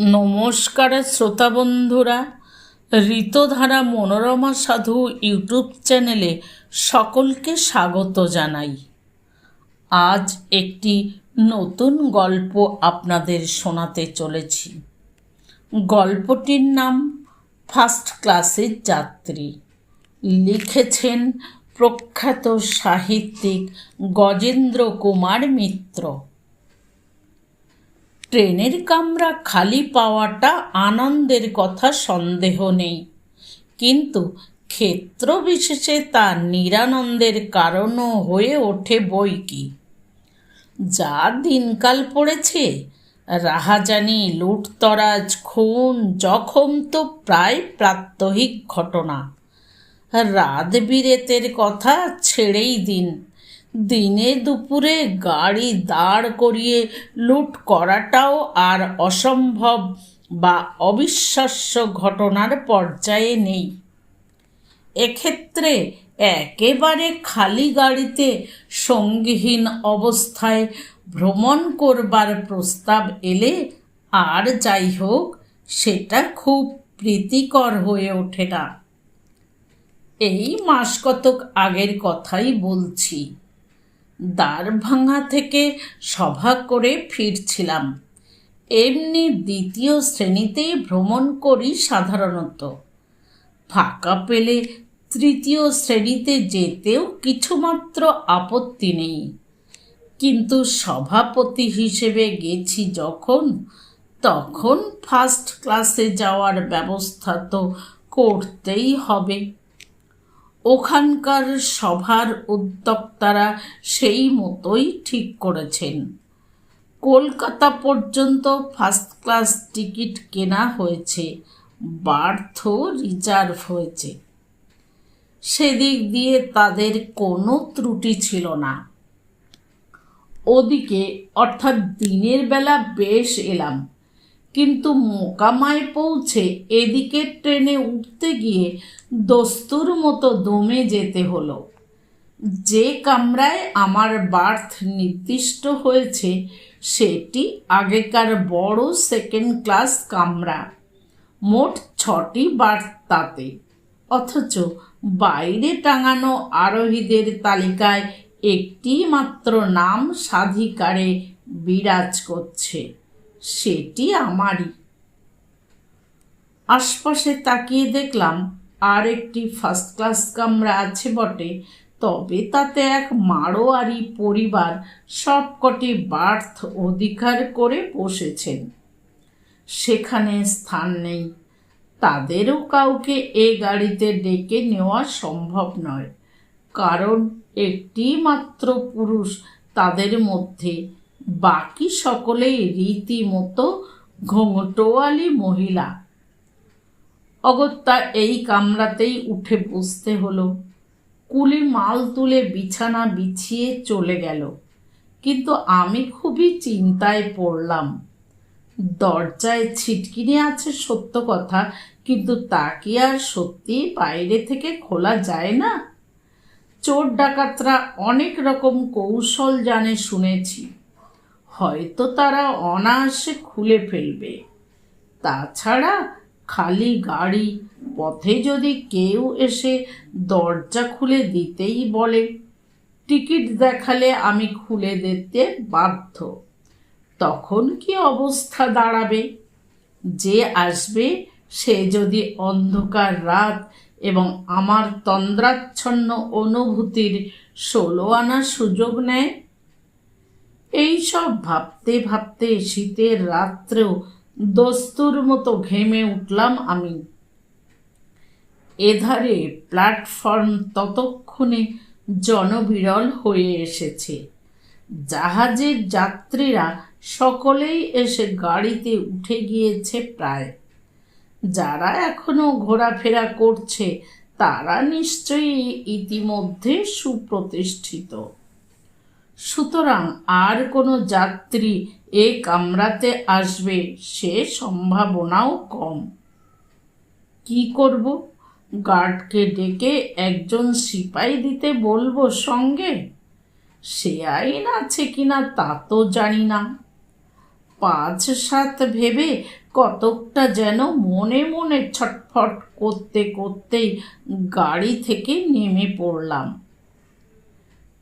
নমস্কার শ্রোতা বন্ধুরা, ঋতধারা মনোরমা সাধু ইউটিউব চ্যানেলে সকলকে স্বাগত জানাই। আজ একটি নতুন গল্প আপনাদের শোনাতে চলেছি। গল্পটির নাম ফার্স্ট ক্লাসের যাত্রী। লিখেছেন প্রখ্যাত সাহিত্যিক গজেন্দ্র কুমার মিত্র। ট্রেনের কামরা খালি পাওয়াটা আনন্দের কথা, সন্দেহ নেই। কিন্তু ক্ষেত্র বিশেষে তা নিরানন্দের কারণও হয়ে ওঠে বই কি। যা দিনকাল পড়েছে, রাহাজানি, লুটতরাজ, খুন, জখম তো প্রায় প্রাত্যহিক ঘটনা। রাত বিরেতের কথা ছেড়েই দিন। দিনে দুপুরে গাড়ি দাঁড় করিয়ে লুট করাটাও আর অসম্ভব বা অবিশ্বাস্য ঘটনার পর্যায়ে নেই। এক্ষেত্রে একেবারে খালি গাড়িতে সঙ্গীহীন অবস্থায় ভ্রমণ করবার প্রস্তাব এলে আর যাই হোক, সেটা খুব প্রীতিকর হয়ে ওঠে না। এই মাস কতক আগের কথাই বলছি। দ্বারভাঙা থেকে সভা করে ফিরছিলাম। এমনি দ্বিতীয় শ্রেণীতেই ভ্রমণ করি সাধারণত। ফাঁকা পেলে তৃতীয় শ্রেণীতে যেতেও কিছুমাত্র আপত্তি নেই। কিন্তু সভাপতি হিসেবে গেছি যখন, তখন ফার্স্ট ক্লাসে যাওয়ার ব্যবস্থা তো করতেই হবে। ওখানকার সভার উদ্যোক্তারা সেই মতোই ঠিক করেছেন। কলকাতা পর্যন্ত ফার্স্ট ক্লাস টিকিট কেনা হয়েছে বার্থও রিজার্ভ হয়েছে। সেদিক দিয়ে তাদের কোনো ত্রুটি ছিল না। ওদিকে অর্থাৎ দিনের বেলা বেশ এলাম। মোকামায় পৌঁছে এদিকে ট্রেনে উঠতে গিয়ে দস্তুর মতো দমে যেতে হলো। যে কামরায় আমার বার্থ নির্দিষ্ট হয়েছে, সেটি আগেকার বড় সেকেন্ড ক্লাস কামরা। মোট ছটি বার্থ তাতে। অথচ বাইরে টাঙানো আরোহীদের তালিকায় একটি মাত্র নাম স্বাধিকারে বিরাজ করছে। সেটি আমারই। আশপাশে তাকিয়ে দেখলাম আর একটি ফার্স্ট ক্লাস কামরা আছে বটে, তবে তাতে এক মারোয়ারি পরিবার সবকটি বার্থ অধিকার করে বসেছেন। সেখানে স্থান নেই। তাদেরও কাউকে এ গাড়িতে ডেকে নেওয়া সম্ভব নয়, কারণ একটি মাত্র পুরুষ তাদের মধ্যে বাকি সকলেই রীতিমতো ঘোঙটোয়ালি মহিলা। অগত্যা এই কামরাতেই উঠে বসতে হলো। কুলি মাল তুলে বিছানা বিছিয়ে চলে গেল। কিন্তু আমি খুবই চিন্তায় পড়লাম। দরজায় ছিটকিনি আছে সত্য কথা, কিন্তু তা কি আর সত্যি বাইরে থেকে খোলা যায় না? চোর ডাকাতরা অনেক রকম কৌশল জানে শুনেছি। হয়তো তারা অনায়াসে খুলে ফেলবে। তাছাড়া খালি গাড়ি পথে যদি কেউ এসে দরজা খুলে দিতেই বলে, টিকিট দেখালে আমি খুলে দিতে বাধ্য। তখন কি অবস্থা দাঁড়াবে? যে আসবে, সে যদি অন্ধকার রাত এবং আমার তন্দ্রাচ্ছন্ন অনুভূতির ষোলো আনার সুযোগ নেয় এইসব ভাবতে ভাবতে শীতের রাত্রেও দস্তুর মতো ঘেমে উঠলাম আমি। এধারে প্ল্যাটফর্ম ততক্ষণে জনবিরল হয়ে এসেছে। জাহাজের যাত্রীরা সকলেই এসে গাড়িতে উঠে গিয়েছে প্রায়। যারা এখনও ঘোরাফেরা করছে, তারা নিশ্চয়ই ইতিমধ্যে সুপ্রতিষ্ঠিত। সুতরাং আর কোনো যাত্রী এ কামরাতে আসবে সে সম্ভাবনাও কম। কি করব? গার্ডকে ডেকে একজন সিপাই দিতে বলব সঙ্গে? সে আইন আছে কিনা তা তো জানি না। পাঁচ সাত ভেবে কতকটা যেন মনে মনে ছটফট করতে করতেই গাড়ি থেকে নেমে পড়লাম।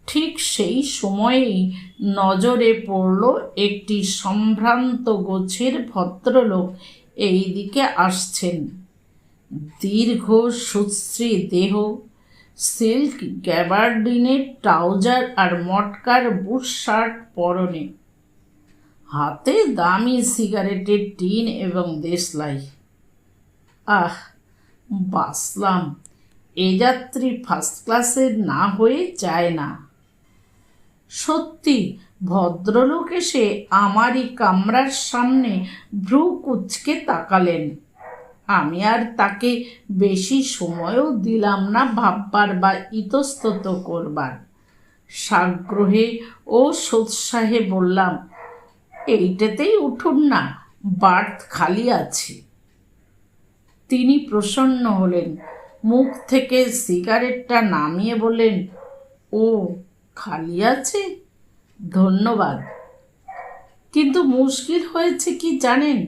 ঠিক সেই সময়েই নজরে পড়ল একটি সম্ভ্রান্ত গোছের ভদ্রলোক এই দিকে আসছেন। দীর্ঘ সুশ্রী দেহ, সিল্ক গ্যাবার্ডিনের ট্রাউজার আর মটকার বুট শার্ট পরনে। হাতে দামি সিগারেটের টিন এবং দেশলাই। আহ বাসলাম এ যাত্রী ফার্স্ট ক্লাসের না হয়ে যায় না। সত্যি, ভদ্রলোক এসে আমারই কামরার সামনে ভ্রু কুচকে তাকালেন। আমি আর তাকে বেশি সময়ও দিলাম না ভাববার বা ইতস্তত করবার। সাগ্রহে ও সোৎসাহে বললাম, এইটাতেই উঠুন না, বার্থ খালি আছে। তিনি প্রসন্ন হলেন, মুখ থেকে সিগারেটটা নামিয়ে বললেন, ও খালি আছে? ধন্যবাদ। কিন্তু মুশকিল হয়েছে কি জানেন?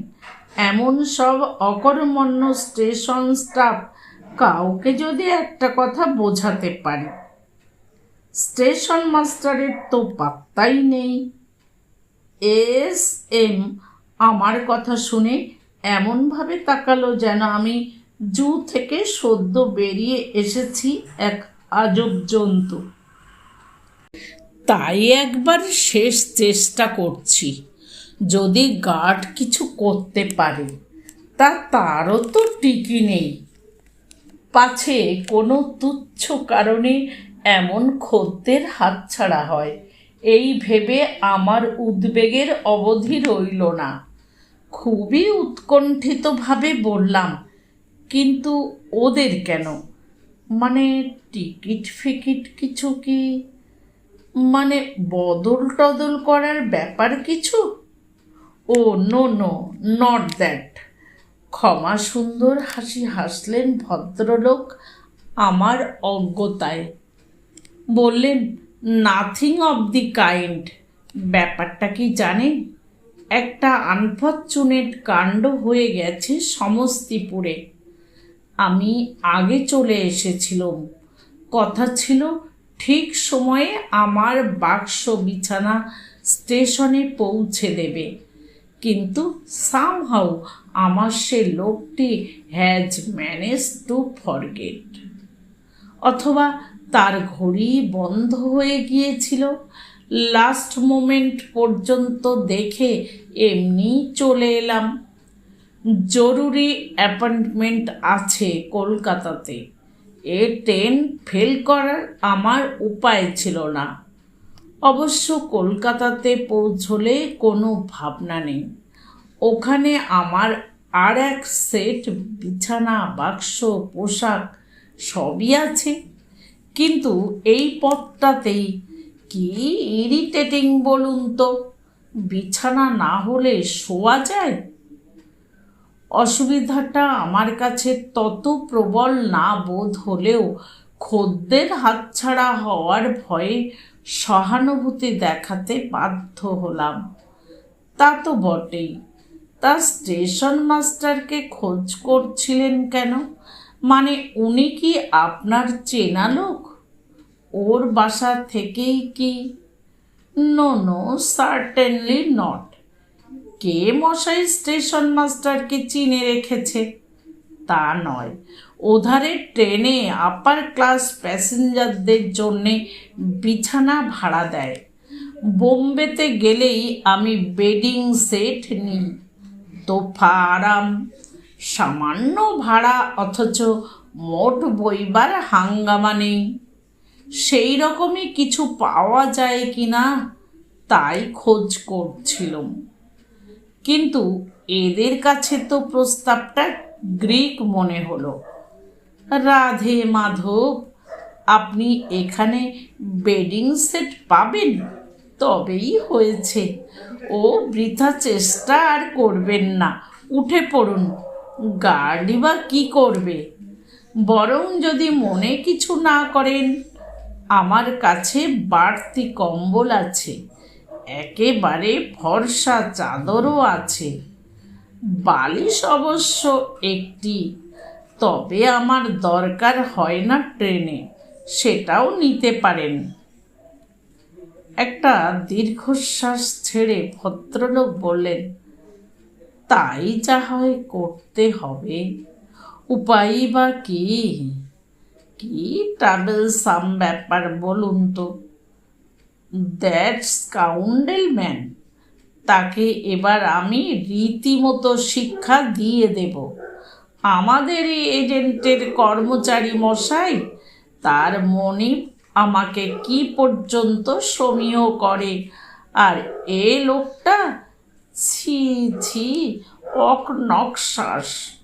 এমন সব অকর্মণ্য স্টেশন স্টাফ কাউকে যদি একটা কথা বোঝাতে পারি। স্টেশন মাস্টারের তো পাত্তাই নেই। এস এম আমার কথা শুনে এমনভাবে তাকালো যেন আমি জু থেকে সদ্য বেরিয়ে এসেছি এক আজব জন্তু। তাই একবার শেষ চেষ্টা করছি। যদি গার্ড কিছু করতে পারে, তা তারও তো টিকি নেই। পাছে কোনো তুচ্ছ কারণে এমন খদ্দের হাতছাড়া হয়, এই ভেবে আমার উদ্বেগের অবধি রইল না। খুবই উৎকণ্ঠিতভাবে বললাম, কিন্তু ওদের কেন? মানে টিকিট ফিকিট কিছু কি মানে বদল টদল করার ব্যাপার কিছু? ও নো নো নট দ্যাট ক্ষমা সুন্দর হাসি হাসলেন ভদ্রলোক আমার অজ্ঞতায়। বললেন নাথিং অব দি কাইন্ড ব্যাপারটা কি জানেন? একটা আনফর্চুনেট কাণ্ড হয়ে গেছে সমস্তিপুরে। আমি আগে চলে এসেছিলাম। কথা ছিল ঠিক সময়ে আমার বাক্স বিছানা স্টেশনে পৌঁছে দেবে। কিন্তু সামহাউ আমার সে লোকটি হ্যাজ ম্যানেজ টু ফরগেট অথবা তার ঘড়ি বন্ধ হয়ে গিয়েছিল। লাস্ট মোমেন্ট পর্যন্ত দেখে এমনি চলে এলাম। জরুরি অ্যাপয়েন্টমেন্ট আছে কলকাতাতে। এ ট্রেন ফেল করার আমার উপায় ছিল না। অবশ্য কলকাতাতে পৌঁছলে কোনো ভাবনা নেই। ওখানে আমার আর এক সেট বিছানা, বাক্স, পোশাক সবই আছে। কিন্তু এই পথটাতেই কি ইরিটেটিং বলুন তো? বিছানা না হলে শোয়া যায়? অসুবিধাটা আমার কাছে তত প্রবল না বোধ হলেও খদ্দের হাতছাড়া হওয়ার ভয়ে সহানুভূতি দেখাতে বাধ্য হলাম। তা তো বটেই। তা স্টেশন মাস্টারকে খোঁজ করছিলেন কেন? মানে উনি কি আপনার চেনা লোক? ওর বাসা থেকেই কি? নো নো সার্টেনলি নট কে মশাই স্টেশন মাস্টারকে চিনে রেখেছে? তা নয়। ওধারে ট্রেনে আপার ক্লাস প্যাসেঞ্জারদের জন্যে বিছানা ভাড়া দেয়। বোম্বেতে গেলেই আমি বেডিং সেট নিই। তোফা আরাম। সামান্য ভাড়া অথচ মোট বইবার হাঙ্গামা নেই। সেই রকমই কিছু পাওয়া যায় কি না তাই খোঁজ করছিলাম। কিন্তু এদের কাছে তো প্রস্তাবটা গ্রিক মনে হলো। রাধে মাধব, আপনি এখানে বেডিং সেট পাবেন? তবেই হয়েছে। ও বৃথা চেষ্টা আর করবেন না। উঠে পড়ুন। গাড়ি বা কী করবে? বরং যদি মনে কিছু না করেন, আমার কাছে বাড়তি কম্বল আছে। একেবারে ফর্সা চাদরও আছে। বালিশ অবশ্য একটি, তবে আমার দরকার হয় না ট্রেনে, সেটাও নিতে পারেন। একটা দীর্ঘশ্বাস ছেড়ে ভদ্রলোক বললেন, তাই যা হয় করতে হবে। উপায় বা কি? কি ট্রাভেল সাম ব্যাপার বলুন তো? দ্যাটস কাউন্ডেল ম্যান তাকে এবার আমি রীতিমতো শিক্ষা দিয়ে দেব। আমাদের এই এজেন্টের কর্মচারী মশাই, তার মনিব আমাকে কি পর্যন্ত সমীহ করে? আর এ লোকটা, ছি ছি অক নকশাস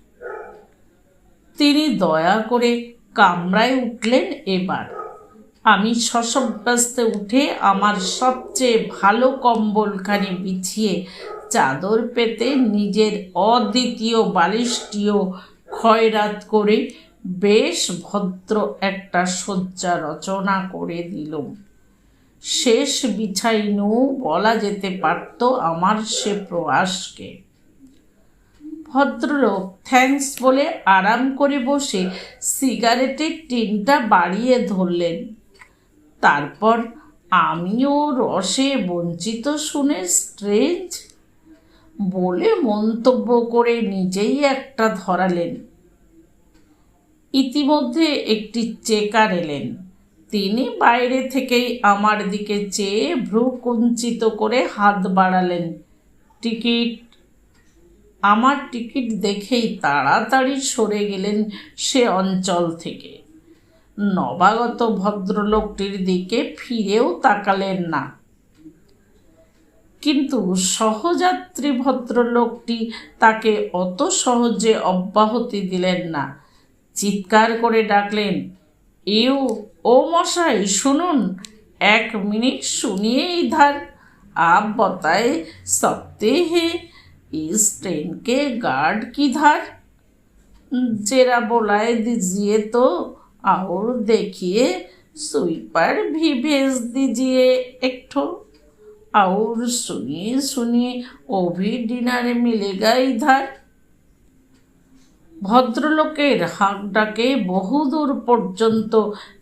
তিনি দয়া করে কামরায় উঠলেন এবার। আমি সশব্যস্তে উঠে আমার সবচেয়ে ভালো কম্বলখানি বিছিয়ে চাদর পেতে নিজের অদ্বিতীয় বালিশটিও ক্ষয়রাত করে বেশ ভদ্র একটা শয্যা রচনা করে দিলুম। শেষ বিছাইনু বলা যেতে পারত আমার সে প্রয়াসকে। ভদ্রলোক, থ্যাঙ্কস বলে আরাম করে বসে সিগারেটের টিনটা বাড়িয়ে ধরলেন। তারপর আমিও রসে বঞ্চিত শুনে স্ট্রেঞ্জ বলে মন্তব্য করে নিজেই একটা ধরালেন। ইতিমধ্যে একটি চেকার এলেন। তিনি বাইরে থেকেই আমার দিকে চেয়ে ভ্রু কুঞ্চিত করে হাত বাড়ালেন। টিকিট, আমার টিকিট দেখেই তাড়াতাড়ি সরে গেলেন সে অঞ্চল থেকে। নবাগত ভদ্রলোকটির দিকে ফিরেও তাকালেন না কিন্তু সহযাত্রী ভদ্রলোকটি তাকে অত সহজে অব্যাহতি দিলেন না চিৎকার করে ডাকলেন ইউ ও মশাই শুনুন এক মিনিট শুনিয়ে ইধার आप बताए सकते हैं इस ट्रेन के गार्ड किधर जरा बुलाए दीजिए तो और देखिए स्वीपर भी भेज दीजिए एक ठो और सुनिए सुनिए वो भी डिनर मिलेगा इधर ভদ্রলোকের হাঁক ডাকে বহুদূর পর্যন্ত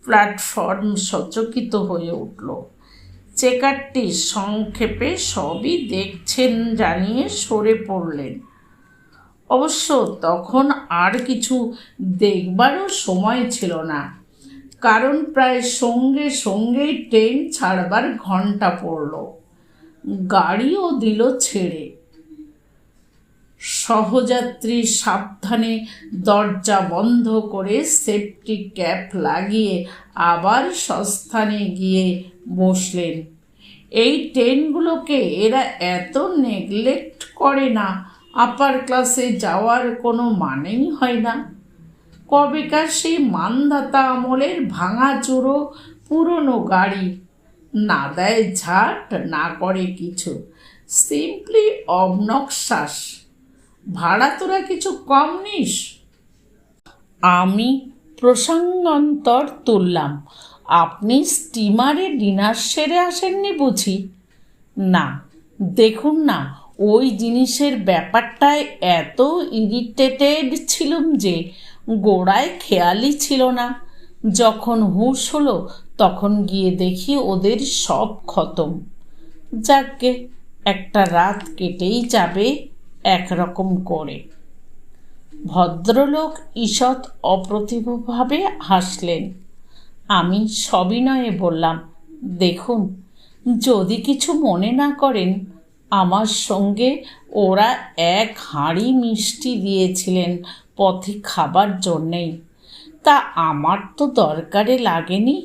প্ল্যাটফর্ম সচকিত হয়ে উঠল চেকারটি সংক্ষেপে সবই দেখছেন জানিয়ে সরে পড়লেন অবশ্য তখন আর কিছু দেখবারও সময় ছিল না। কারণ প্রায় সঙ্গে সঙ্গেই ট্রেন ছাড়বার ঘণ্টা পড়ল। গাড়িও দিল ছেড়ে। সহযাত্রী সাবধানে দরজা বন্ধ করে সেফটি ক্যাপ লাগিয়ে আবার সস্থানে গিয়ে বসলেন। এই ট্রেনগুলোকে এরা এত নেগলেক্ট করে না আপার ক্লাসে যাওয়ার কোনো মানেই হয় না। কবেকার সেই মানদাতা আমলের ভাঙা চুরো পুরনো গাড়ি। না দেয় ঝাট, না করে কিছু। Simply obnoxious. ভাড়া তোরা কিছু কম নিস? আমি প্রসঙ্গান্তর তুললাম। আপনি স্টিমারে ডিনার সেরে আসেননি বুঝি? না, দেখুন না ওই জিনিসের ব্যাপারটায় এত ইরিটেটেড ছিলুম যে গোড়ায় খেয়ালই ছিল না। যখন হুঁশ হলো, তখন গিয়ে দেখি ওদের সব খতম। যাকে একটা রাত কেটেই যাবে একরকম করে। ভদ্রলোক ঈষৎ অপ্রতিভভাবে হাসলেন। আমি সবিনয়ে বললাম, দেখুন, যদি কিছু মনে না করেন আমার সঙ্গে ওরা এক হাঁড়ি মিষ্টি দিয়েছিলেন পথে খাবার জন্যেই। তা আমার তো দরকারে লাগেনি।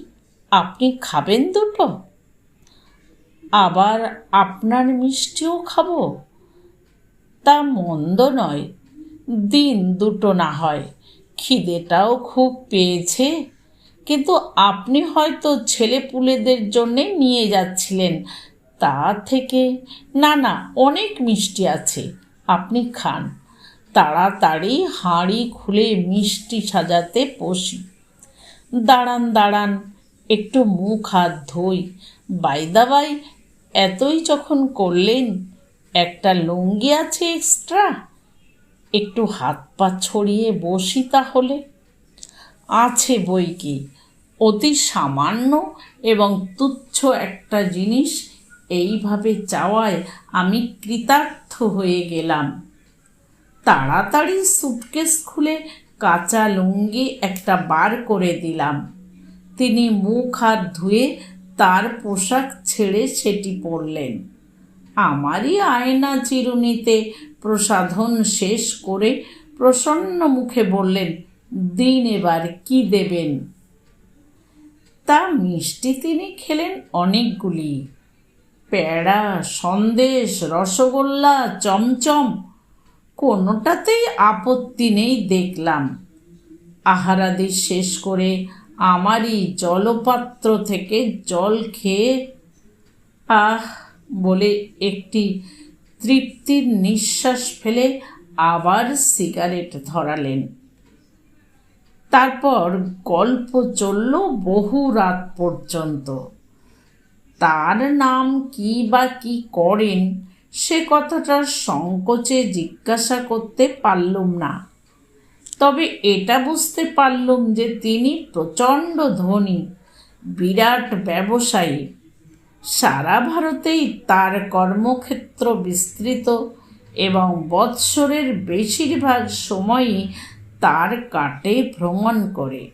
আপনি খাবেন দুটো। আবার আপনার মিষ্টিও খাব। তা মন্দ নয়। দিন দুটো না হয়। খিদেটাও খুব পেয়েছে। কিন্তু আপনি হয়তো ছেলেপুলেদের জন্যে নিয়ে যাচ্ছিলেন তা থেকে না না অনেক মিষ্টি আছে। আপনি খান। তাড়াতাড়ি হাঁড়ি খুলে মিষ্টি সাজাতে বসি। দাঁড়ান দাঁড়ান, একটু মুখ হাত ধুই। বাইদাবাই এতই যখন করলেন, একটা লুঙ্গি আছে এক্সট্রা? একটু হাত পা ছড়িয়ে বসি তাহলে। আছে বই কি? অতি সামান্য এবং তুচ্ছ একটা জিনিস এইভাবে চাওয়ায় আমি কৃতার্থ হয়ে গেলাম। তাড়াতাড়ি সুটকেস খুলে কাঁচা লুঙ্গি একটা বার করে দিলাম। তিনি মুখ হাত ধুয়ে তার পোশাক ছেড়ে সেটি পরলেন। আমারই আয়না চিরুনিতে প্রসাধন শেষ করে প্রসন্ন মুখে বললেন, দিন এবার কি দেবেন? তা মিষ্টি তিনি খেলেন অনেকগুলি। প্যাড়া সন্দেশ, রসগোল্লা, চমচম, কোনোটাতেই আপত্তি নেই দেখলাম। আহারাদি শেষ করে আমারই জলপাত্র থেকে জল খেয়ে, আহ, বলে একটি তৃপ্তির নিঃশ্বাস ফেলে আবার সিগারেট ধরালেন। তারপর গল্প চলল বহু রাত পর্যন্ত। তার নাম কি বা কি করেন, সে কথাটার সংকোচে জিজ্ঞাসা করতে পারলুম না। তবে এটা বুঝতে পারলুম যে তিনি প্রচণ্ড ধনী, বিরাট ব্যবসায়ী। সারা ভারতেই তার কর্মক্ষেত্র বিস্তৃত এবং বৎসরের বেশিরভাগ সময়ই তার কাটে ভ্রমণ করে।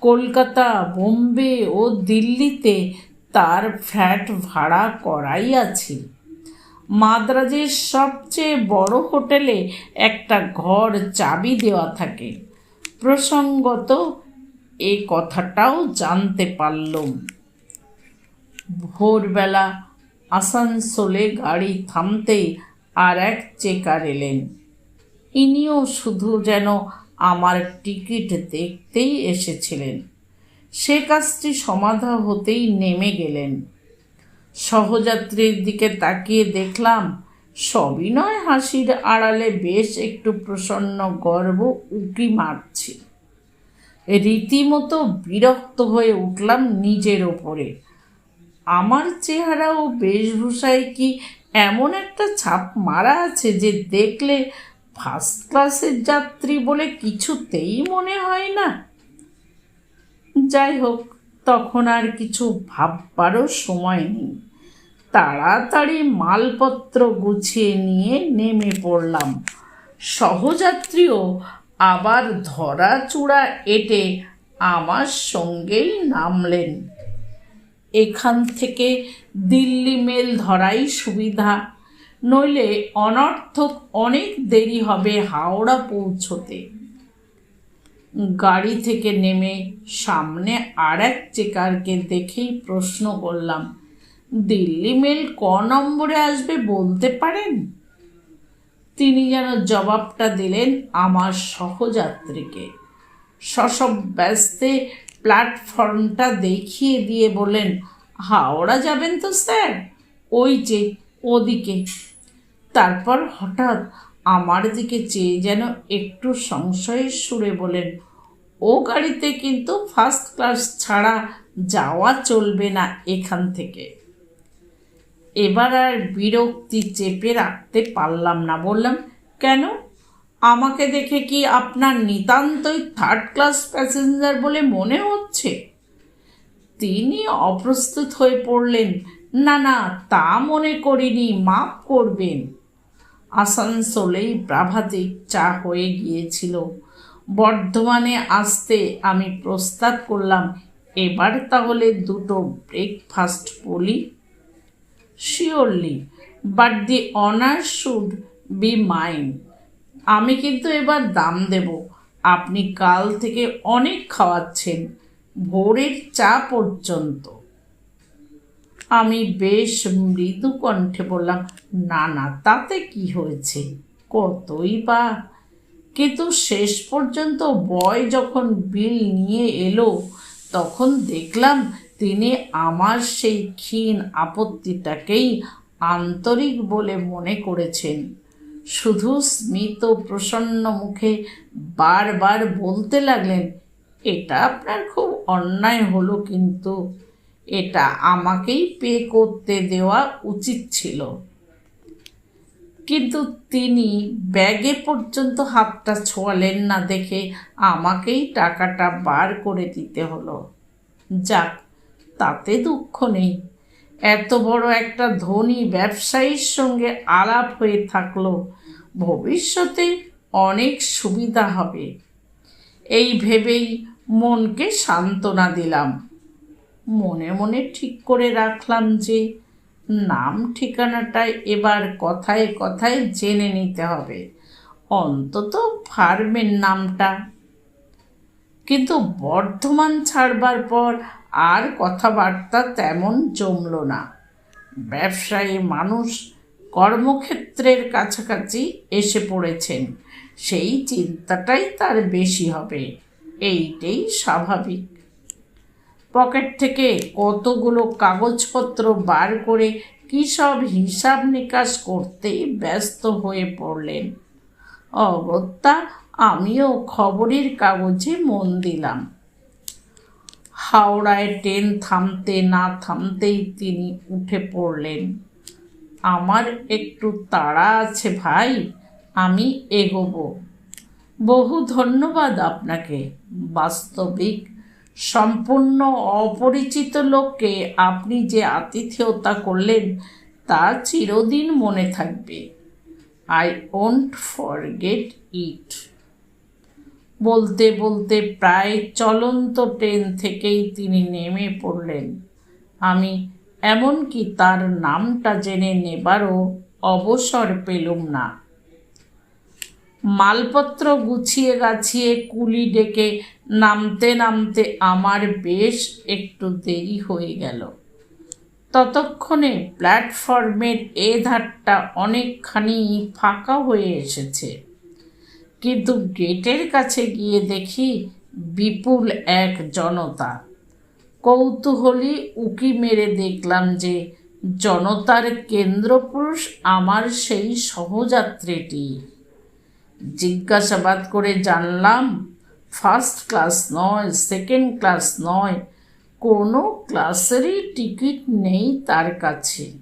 কলকাতা, বোম্বে ও দিল্লিতে তার ফ্ল্যাট ভাড়া করাই আছে মাদ্রাজের সবচেয়ে বড় হোটেলে একটা ঘর চাবি দেওয়া থাকে। প্রসঙ্গত, এ কথাটাও জানতে পারলুম। ভোরবেলা আসানসোলে গাড়ি থামতেই আর এক চেকার এলেন। ইনিও শুধু যেন আমার টিকিট দেখতেই এসেছিলেন। সে কাজটি সমাধা হতেই নেমে গেলেন। সহযাত্রীর দিকে তাকিয়ে দেখলাম সবিনয় হাসির আড়ালে বেশ একটু প্রসন্ন গর্ব উকি মারছে। রীতিমতো বিরক্ত হয়ে উঠলাম নিজের ওপরে। আমার চেহারা ও বেশভূষায় কি এমন একটা ছাপ মারা আছে যে দেখলে ফার্স্ট ক্লাসের যাত্রী বলে কিছুতেই মনে হয় না? যাই হোক তখন আর কিছু ভাববারও সময় নেই। তাড়াতাড়ি মালপত্র গুছিয়ে নিয়ে নেমে পড়লাম। সহযাত্রীও আবার ধরা চূড়া এটে আমার সঙ্গেই নামলেন। এখান থেকে দিল্লি মেল ধরাই সুবিধা, নইলে অনর্থক অনেক দেরি হবে হাওড়া পৌঁছতে। গাড়ি থেকে নেমে সামনে আর এক চেকারকে দেখেই প্রশ্ন করলাম, দিল্লি মেল ক নম্বরে আসবে বলতে পারেন? তিনি যেন জবাবটা দিলেন আমার সহযাত্রীকে। সসব ব্যস্তে প্ল্যাটফর্মটা দেখিয়ে দিয়ে বললেন, হাওড়া যাবেন তো স্যার? ওই যে ওদিকে। তারপর হঠাৎ আমার দিকে চেয়ে যেন একটু সংশয়ের সুরে বলেন, ও গাড়িতে কিন্তু ফার্স্ট ক্লাস ছাড়া যাওয়া চলবে না এখান থেকে। এবার আর বিরক্তি চেপে রাখতে পারলাম না। বললাম, কেন? আমাকে দেখে কি আপনার নিতান্তই থার্ড ক্লাস প্যাসেঞ্জার বলে মনে হচ্ছে? তিনি অপ্রস্তুত হয়ে পড়লেন, না না, তা মনে করিনি, মাফ করবেন। আসানসোলেই প্রাভাতিক চা হয়ে গিয়েছিল। বর্ধমানে আসতে আমি প্রস্তাব করলাম, এবার তাহলে দুটো ব্রেকফাস্ট বলি? Surely but the honour should be mine আমি কিন্তু এবার দাম দেব। আপনি কাল থেকে অনেক খাওয়াচ্ছেন, ভোরের চা পর্যন্ত। আমি বেশ মৃদু কণ্ঠে বললাম, না না, তাতে কি হয়েছে? কতই বা? কিন্তু শেষ পর্যন্ত বয় যখন বিল নিয়ে এলো, তখন দেখলাম তিনি আমার সেই ক্ষীণ আপত্তিটাকেই আন্তরিক বলে মনে করেছেন। শুধু স্মিত প্রসন্ন মুখে বারবার বলতে লাগলেন, এটা আপনার খুব অন্যায় হলো কিন্তু। এটা আমাকেই পে করতে দেওয়া উচিত ছিল। কিন্তু তিনি ব্যাগে পর্যন্ত হাতটা ছোঁয়ালেন না দেখে আমাকেই টাকাটা বার করে দিতে হলো। যাক, তাতে দুঃখ নেই। এত বড় একটা ধনী ব্যবসায়ীর সঙ্গে আলাপ হয়ে থাকল। ভবিষ্যতে অনেক সুবিধা হবে। এই ভেবেই মনকে সান্ত্বনা দিলাম। মনে মনে ঠিক করে রাখলাম যে নাম ঠিকানাটা এবার কথায় কথায় জেনে নিতে হবে। অন্তত ফার্মের নামটা। কিন্তু বর্ধমান ছাড়বার পর আর কথাবার্তা তেমন জমল না। ব্যবসায়ী মানুষ কর্মক্ষেত্রের কাছাকাছি এসে পড়েছেন। সেই চিন্তাটাই তার বেশি হবে। এইটাই স্বাভাবিক। পকেট থেকে কতগুলো কাগজপত্র বার করে কী সব হিসাব নিকাশ করতেই ব্যস্ত হয়ে পড়লেন। অগত্যা, আমিও খবরের কাগজে মন দিলাম। হাওড়ায় ট্রেন থামতে না থামতেই তিনি উঠে পড়লেন। আমার একটু তাড়া আছে ভাই, আমি এগোবো। বহু ধন্যবাদ আপনাকে। বাস্তবিক সম্পূর্ণ অপরিচিত লোককে আপনি যে আতিথেয়তা করলেন, তা চিরদিন মনে থাকবে। আই ওন্ট ফরগেট ইট বলতে বলতে প্রায় চলন্ত ট্রেন থেকেই তিনি নেমে পড়লেন। আমি এমনকি তার নামটা জেনে নেবারও অবসর পেলুম না। মালপত্র গুছিয়ে গাছিয়ে কুলি ডেকে নামতে নামতে আমার বেশ একটু দেরি হয়ে গেল। ততক্ষণে প্ল্যাটফর্মের এ ধারটা অনেকখানি ফাঁকা হয়ে এসেছে। কিন্তু গেটের কাছে গিয়ে দেখি বিপুল এক জনতা। কৌতূহলী উকি মেরে দেখলাম যে জনতার কেন্দ্রপুরুষ আমার সেই সহযাত্রীটি। জিজ্ঞাসাবাদ করে জানলাম ফার্স্ট ক্লাস নয় সেকেন্ড ক্লাস নয়, কোনো ক্লাসেরই টিকিট নেই তার কাছে।